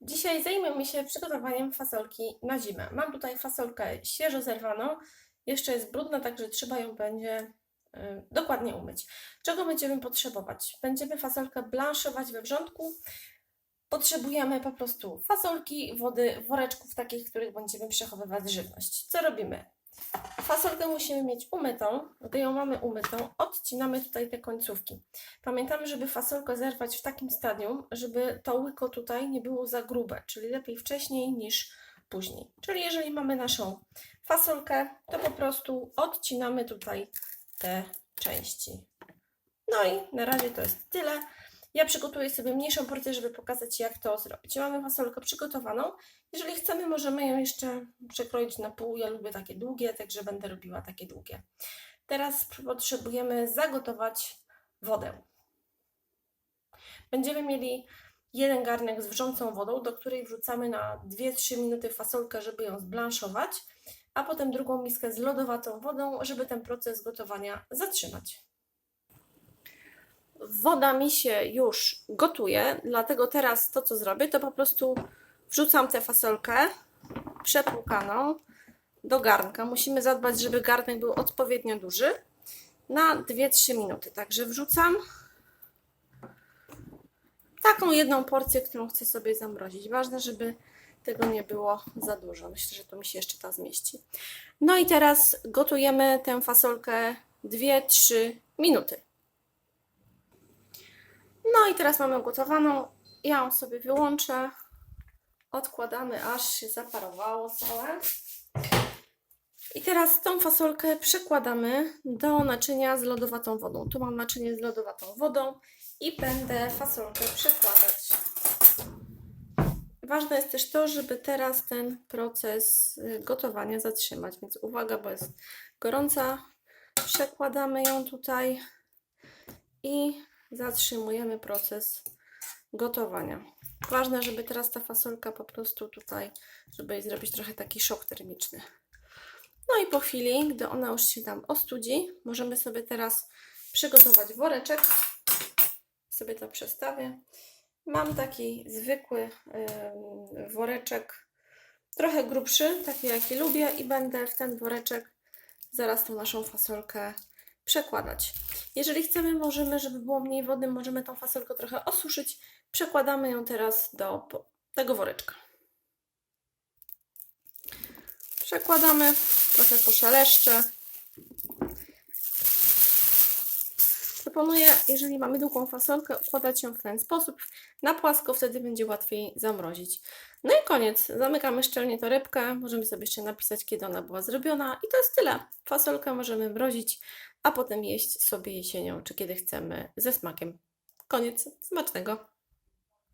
Dzisiaj zajmiemy się przygotowaniem fasolki na zimę. Mam tutaj fasolkę świeżo zerwaną. Jeszcze jest brudna, także trzeba ją będzie y, dokładnie umyć. Czego będziemy potrzebować? Będziemy fasolkę blanszować we wrzątku. Potrzebujemy po prostu fasolki, wody, woreczków takich, w których będziemy przechowywać żywność. Co robimy? Fasolkę musimy mieć umytą. Gdy ją mamy umytą, odcinamy tutaj te końcówki. Pamiętamy, żeby fasolkę zerwać w takim stadium, żeby to łyko tutaj nie było za grube, czyli lepiej wcześniej niż później. Czyli jeżeli mamy naszą fasolkę, to po prostu odcinamy tutaj te części. No i na razie to jest tyle. Ja przygotuję sobie mniejszą porcję, żeby pokazać jak to zrobić. Mamy fasolkę przygotowaną. Jeżeli chcemy, możemy ją jeszcze przekroić na pół. Ja lubię takie długie, także będę robiła takie długie. Teraz potrzebujemy zagotować wodę. Będziemy mieli jeden garnek z wrzącą wodą, do której wrzucamy na 2-3 minuty fasolkę, żeby ją zblanszować, a potem drugą miskę z lodowatą wodą, żeby ten proces gotowania zatrzymać. Woda mi się już gotuje, dlatego teraz to, co zrobię, to po prostu wrzucam tę fasolkę przepłukaną do garnka. Musimy zadbać, żeby garnek był odpowiednio duży na 2-3 minuty. Także wrzucam taką jedną porcję, którą chcę sobie zamrozić. Ważne, żeby tego nie było za dużo. Myślę, że to mi się jeszcze ta zmieści. No i teraz gotujemy tę fasolkę 2-3 minuty. No i teraz mamy gotowaną. Ja ją sobie wyłączę. Odkładamy, aż się zaparowało całe. I teraz tą fasolkę przekładamy do naczynia z lodowatą wodą. Tu mam naczynie z lodowatą wodą i będę fasolkę przekładać. Ważne jest też to, żeby teraz ten proces y, gotowania zatrzymać, więc uwaga, bo jest gorąca. Przekładamy ją tutaj i zatrzymujemy proces gotowania. Ważne, żeby teraz ta fasolka po prostu tutaj, żeby zrobić trochę taki szok termiczny. No i po chwili, gdy ona już się tam ostudzi, możemy sobie teraz przygotować woreczek. Sobie to przestawię. Mam taki zwykły yy, woreczek, trochę grubszy, taki jaki lubię i będę w ten woreczek zaraz tą naszą fasolkę przekładać. Jeżeli chcemy, możemy, żeby było mniej wody, możemy tą fasolkę trochę osuszyć. Przekładamy ją teraz do tego woreczka. Przekładamy, trochę poszeleszczę. Proponuję, jeżeli mamy długą fasolkę, układać ją w ten sposób na płasko, wtedy będzie łatwiej zamrozić. No i koniec. Zamykamy szczelnie torebkę. Możemy sobie jeszcze napisać, kiedy ona była zrobiona. I to jest tyle. Fasolkę możemy mrozić, a potem jeść sobie jesienią, czy kiedy chcemy, ze smakiem. Koniec. Smacznego.